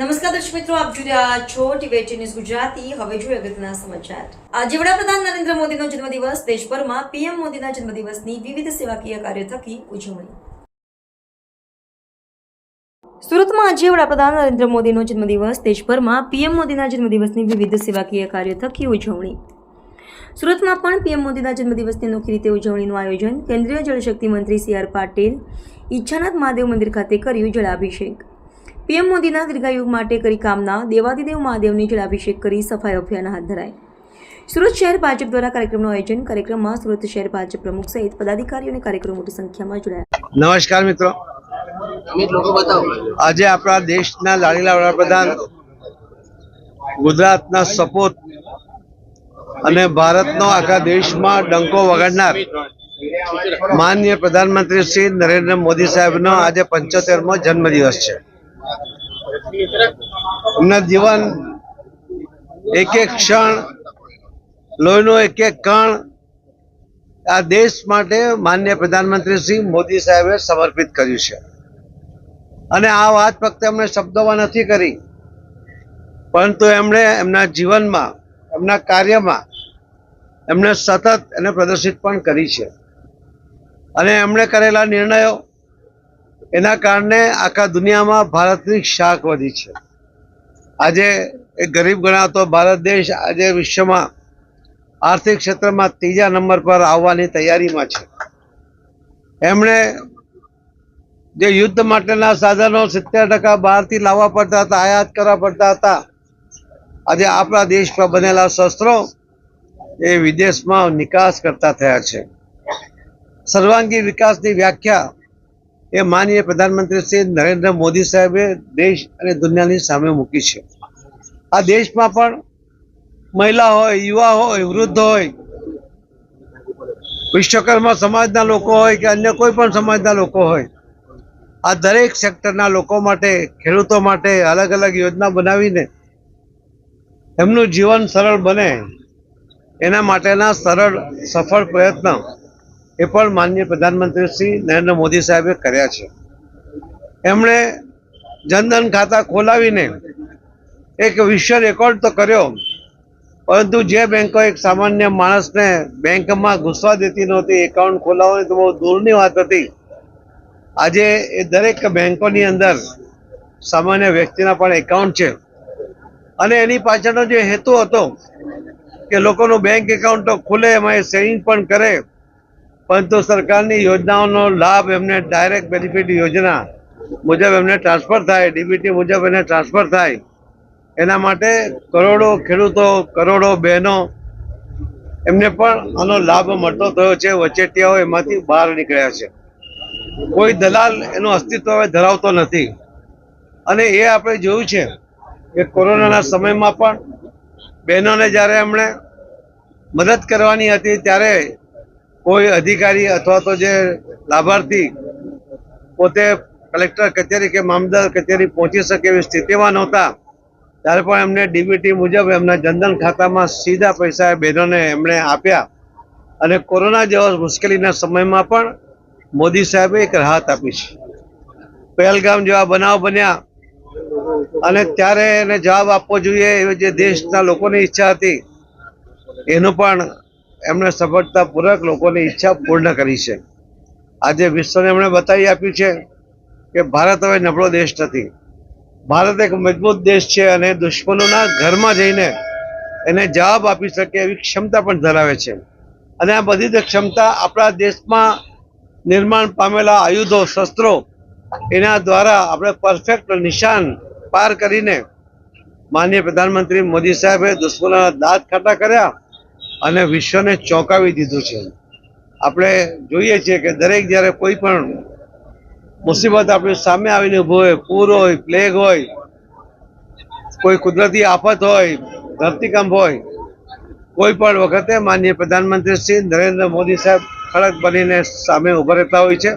નમસ્કાર દર્શક મિત્રો, આપ જોઈ રહ્યા છો ટીવી ન્યૂઝ ગુજરાતી. હવે જોઈએ અગત્યના સમાચાર. આજે વડાપ્રધાન નરેન્દ્ર મોદીનો જન્મદિવસ. દેશભરમાં પીએમ મોદીના જન્મદિવસની વિવિધ સેવાકીય કાર્યો થકી ઉજવણી. સુરતમાં આજે વડાપ્રધાન નરેન્દ્ર મોદીનો જન્મદિવસ. દેશભરમાં પીએમ મોદીના જન્મદિવસની વિવિધ સેવાકીય કાર્યો થકી ઉજવણી. સુરતમાં પણ પીએમ મોદીના જન્મદિવસની અનોખી રીતે ઉજવણીનું આયોજન કેન્દ્રીય જળશક્તિ મંત્રી સી આર પાટીલ, ઈચ્છાનાથ મહાદેવ મંદિર ખાતે કર્યું જળાભિષેક. પીએમ મોદીના દીર્ઘાયુ માટે કરી કામના દેવાદિદેવ મહાદેવની જળાભિષેક કરી સફાઈ અભિયાન હાથ ધરાય. સુરત શહેર ભાજપ દ્વારા કાર્યક્રમનું આયોજન કાર્યક્રમમાં સુરત શહેર ભાજપ પ્રમુખ સહિત પદાધિકારીઓ અને કાર્યકરો મોટી સંખ્યામાં જોડાયા. નમસ્કાર મિત્રો. અમિત લોકો બતાવો. આજે આપણા દેશના લાડીલા વડાપ્રધાન ગુજરાતના સપોત અને ભારતનો આખા દેશમાં ડંકો વગાડનાર માનનીય પ્રધાનમંત્રી શ્રી નરેન્દ્ર મોદી સાહેબનો આજે પંચોતેરમો જન્મદિવસ છે. એમના જીવન એક એક ક્ષણ, લોહીનો એક એક કણ આ દેશ માટે માન્ય પ્રધાનમંત્રી શ્રી મોદી સાહેબે સમર્પિત કર્યું છે. અને આ વાત ફક્ત એમણે શબ્દોમાં નથી કરી, પરંતુ એમણે એમના જીવનમાં, એમના કાર્યમાં એમણે સતત એને પ્રદર્શિત પણ કરી છે. અને એમણે કરેલા નિર્ણયો એના કારણે આખા દુનિયામાં ભારતની શાખ વધી છે. આજે એક ગરીબ ગણાતો ભારત દેશ આજે વિશ્વમાં આર્થિક ક્ષેત્રમાં ત્રીજા નંબર પર આવવાની તૈયારીમાં છે. એમણે જે યુદ્ધ માટેના સાધનો સિત્તેર ટકા બહારથી લાવવા પડતા હતા, આયાત કરવા પડતા હતા, આજે આપણા દેશ પર બનેલા શસ્ત્રો એ વિદેશમાં નિકાસ કરતા થયા છે. સર્વાંગી વિકાસની વ્યાખ્યા એ માનીય પ્રધાનમંત્રી શ્રી નરેન્દ્ર મોદી સાહેબે દેશ અને દુનિયાની સામે મૂકી છે. આ દેશમાં પણ મહિલા હોય, યુવા હોય, વૃદ્ધ હોય, વિશ્વકર્મા સમાજના લોકો હોય કે અન્ય કોઈ પણ સમાજના લોકો હોય, આ દરેક સેક્ટરના લોકો માટે, ખેડૂતો માટે અલગ અલગ યોજના બનાવીને એમનું જીવન સરળ બને. એના માટેના સરળ, સફળ પ્રયત્ન એ પણ માનનીય પ્રધાનમંત્રી શ્રી નરેન્દ્ર મોદી સાહેબે કર્યા છે. એમણે જનધન ખાતા ખોલાવીને એક વિશ્વ રેકોર્ડ તો કર્યો, પરંતુ જે બેંકો એક સામાન્ય માણસને બેંકમાં ઘૂસવા દેતી નહોતી, એકાઉન્ટ ખોલાવવાની તો બહુ દૂરની વાત હતી. આજે એ દરેક બેંકોની અંદર સામાન્ય વ્યક્તિના પણ એકાઉન્ટ છે. અને એની પાછળનો જે હેતુ હતો કે લોકોનું બેંક એકાઉન્ટ તો ખુલે, એમાં એ સેવિંગ પણ કરે પરંતુ સરકારની યોજનાઓનો લાભ એમને ડાયરેક્ટ બેનિફિટ યોજના મુજબ એમને ટ્રાન્સફર થાય ડીબીટી મુજબ એને ટ્રાન્સફર થાય. એના માટે કરોડો ખેડૂતો, કરોડો બહેનો એમને પણ આનો લાભ મળતો થયો છે. વચેટિયાઓ એમાંથી બહાર નીકળ્યા છે. કોઈ દલાલ એનું અસ્તિત્વ હવે ધરાવતો નથી. અને એ આપણે જોયું છે કે કોરોનાના સમયમાં પણ બહેનોને જ્યારે એમણે મદદ કરવાની હતી ત્યારે કોઈ અધિકારી અથવા તો જે લાભાર્થી પોતે કલેક્ટર કચેરી કે મામલદાર કચેરી પહોંચી શકે એવી સ્થિતિમાં નહોતા, ત્યારે પણ એમને ડીબીટી મુજબ એમના જનધન ખાતામાં સીધા પૈસા એ બહેનોને એમણે આપ્યા. અને કોરોના જેવા મુશ્કેલીના સમયમાં પણ મોદી સાહેબે એક રાહત આપી છે. પહેલગામ જેવા બનાવ બન્યા અને ત્યારે એને જવાબ આપવો જોઈએ એવી જે દેશના લોકોની ઈચ્છા હતી, એનું પણ એમણે સફળતાપૂર્વક લોકોની ઈચ્છા પૂર્ણ કરી છે. આજે વિશ્વને એમણે બતાવી આપ્યું છે કે ભારત હવે નબળો દેશ નથી. ભારત એક મજબૂત દેશ છે અને દુશ્મનોના ઘરમાં જઈને એને જવાબ આપી શકે એવી ક્ષમતા પણ ધરાવે છે. અને આ બધી જ ક્ષમતા આપણા દેશમાં નિર્માણ પામેલા આયુધો, શસ્ત્રો એના દ્વારા આપણે પરફેક્ટ નિશાન પાર કરીને માનનીય પ્રધાનમંત્રી મોદી સાહેબે દુશ્મનોના દાંત ખાટા કર્યા અને વિશ્વને ચોંકાવી દીધું છે. આપણે જોઈએ છીએ કે દરેક જ્યારે કોઈ પણ મુસીબત આપણી સામે આવીને ઊભો હોય પૂર હોય, પ્લેગ હોય, કોઈ કુદરતી આફત હોય, ધરતીકંપ હોય, કોઈ પણ વખતે માનનીય પ્રધાનમંત્રી શ્રી નરેન્દ્ર મોદી સાહેબ ખડક બનીને સામે ઊભા રહેતા હોય છે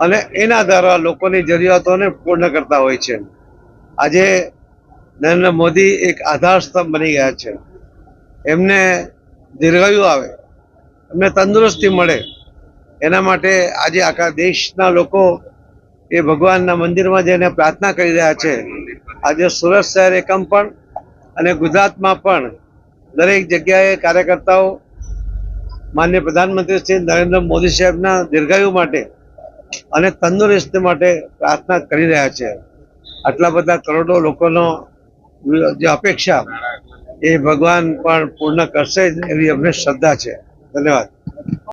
અને એના દ્વારા લોકોની જરૂરિયાતોને પૂર્ણ કરતા હોય છે. આજે નરેન્દ્ર મોદી એક આધારસ્તંભ બની ગયા છે. એમને દીર્ઘાયુ આવે. એમને તંદુરસ્તી મળે. એના માટે આજે આખા દેશના લોકો એ ભગવાનના મંદિરમાં જઈને પ્રાર્થના કરી રહ્યા છે. આજે સુરત શહેર એકમ પણ અને ગુજરાતમાં પણ દરેક જગ્યાએ કાર્યકર્તાઓ, માન્ય પ્રધાનમંત્રી શ્રી નરેન્દ્ર મોદી સાહેબના દીર્ઘાયુ માટે અને તંદુરસ્તી માટે પ્રાર્થના કરી રહ્યા છે. આટલા બધા કરોડો લોકોનો જે અપેક્ષા એ ભગવાન પણ પૂર્ણ કરશે જ એવી અમને શ્રદ્ધા છે. ધન્યવાદ.